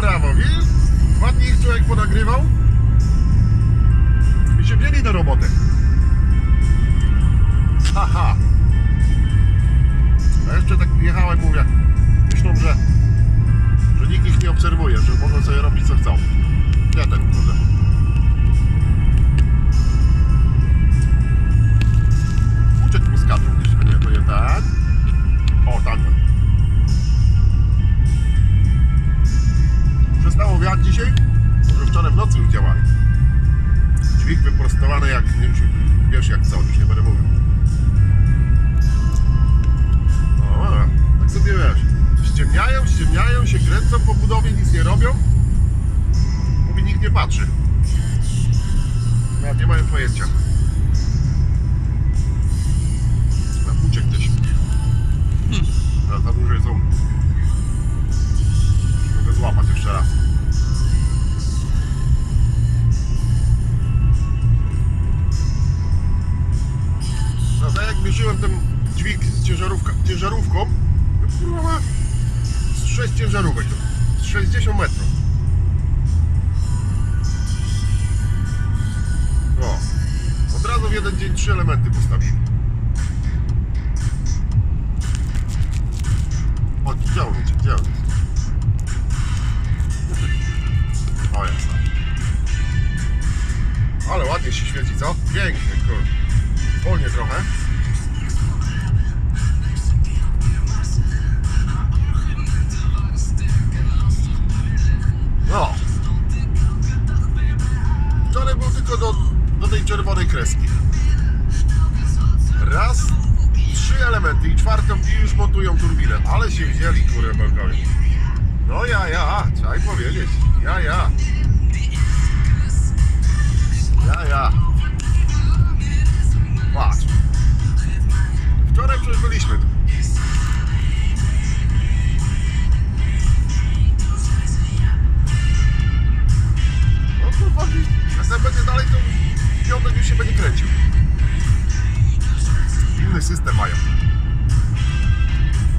brawo, widzisz? Ładnie ich człowiek ponagrywał. I się wzięli do roboty. Haha. A jeszcze tak jechałem, mówię, myślą, że, że nikt ich nie obserwuje, że mogą sobie robić co chcą. Nocy już działali. Dźwig wyprostowany jak, czy wiesz jak co, już nie będę mówił. No, dobra. tak sobie wiesz. Ściemniają, ściemniają, się kręcą po budowie, nic nie robią. Mówi, nikt nie patrzy. Ja nie mają pojęcia. No tak jak mierzyłem ten dźwig z ciężarówka, ciężarówką, to kurwa ma z 6 ciężarówek, to z 60 metrów. O, od razu w jeden dzień trzy elementy postawili. Gdzie on jest? O, jest. Ale ładnie się świeci, co? Pięknie, kurde. Wolnie trochę. Raz, trzy elementy i czwartą i już montują turbinę. Ale się wzięli, kurę Belgowie. No ja, ja, trzeba powiedzieć. Ja, ja. Ja, ja. Tak będzie dalej, to piątek już się będzie kręcił. Inny system mają.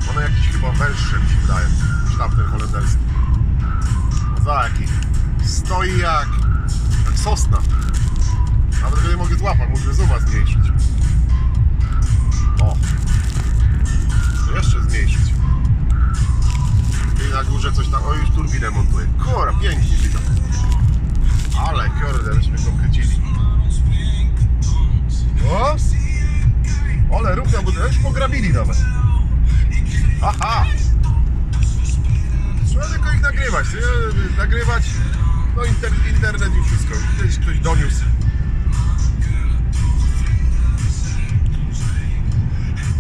One jakiś chyba węższe mi się wydaje, niż holenderski. No za jaki. Stoi jak, jak sosna. Nawet go nie mogę złapać, muszę zooma zmniejszyć. O. To jeszcze zmniejszyć. I na górze coś tam, o już turbinę montuje. Kora, pięknie widać. Ale kurde, żeśmy go chwycili. O! Ole, rób na budynku, już pograbili nawet. Aha! Trzeba tylko ich nagrywać, nagrywać, no inter, internet już wszystko, kiedyś ktoś doniósł.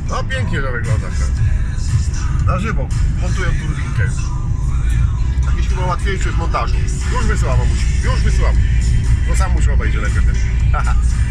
No pięknie to wygląda. Na żywo montują turbinkę. Chyba łatwiejsze w montażu. Już wysyłam mamusi, już wysyłam. Bo sam muszę obejrzeć lepiej.